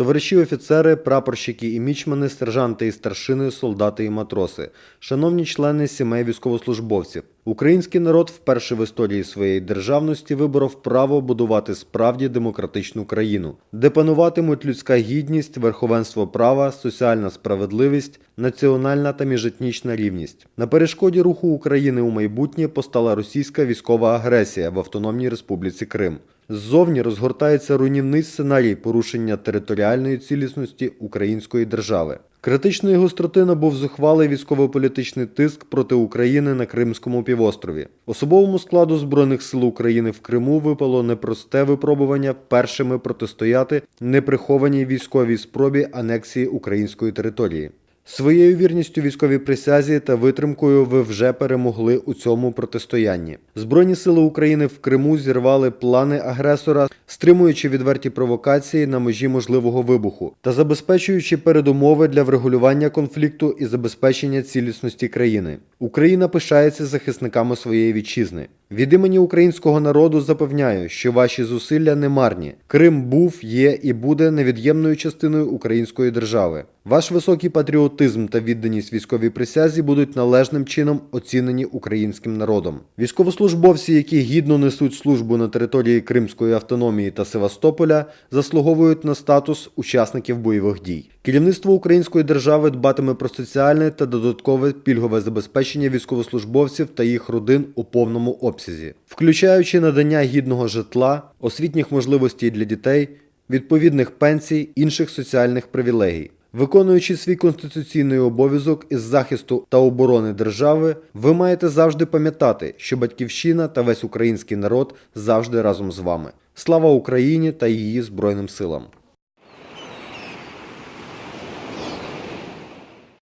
Товариші офіцери, прапорщики і мічмани, сержанти і старшини, солдати і матроси, шановні члени сімей військовослужбовців, український народ вперше в історії своєї державності виборов право будувати справді демократичну країну, де пануватимуть людська гідність, верховенство права, соціальна справедливість, національна та міжетнічна рівність. На перешкоді руху України у майбутнє постала російська військова агресія в Автономній Республіці Крим. Ззовні розгортається руйнівний сценарій порушення територіальної цілісності української держави. Критичної гостроти набув зухвалий військово-політичний тиск проти України на Кримському півострові. Особовому складу Збройних сил України в Криму випало непросте випробування першими протистояти неприхованій військовій спробі анексії української території. Своєю вірністю військовій присязі та витримкою ви вже перемогли у цьому протистоянні. Збройні сили України в Криму зірвали плани агресора, стримуючи відверті провокації на межі можливого вибуху та забезпечуючи передумови для врегулювання конфлікту і забезпечення цілісності країни. Україна пишається захисниками своєї вітчизни. Від імені українського народу запевняю, що ваші зусилля не марні. Крим був, є і буде невід'ємною частиною української держави. Ваш високий патріотизм та відданість військовій присязі будуть належним чином оцінені українським народом. Військовослужбовці, які гідно несуть службу на території Кримської автономії та Севастополя, заслуговують на статус учасників бойових дій. Керівництво української держави дбатиме про соціальне та додаткове пільгове забезпечення військовослужбовців та їх родин у повному обсязі, включаючи надання гідного житла, освітніх можливостей для дітей, відповідних пенсій, інших соціальних привілегій. Виконуючи свій конституційний обов'язок із захисту та оборони держави, ви маєте завжди пам'ятати, що батьківщина та весь український народ завжди разом з вами. Слава Україні та її Збройним силам!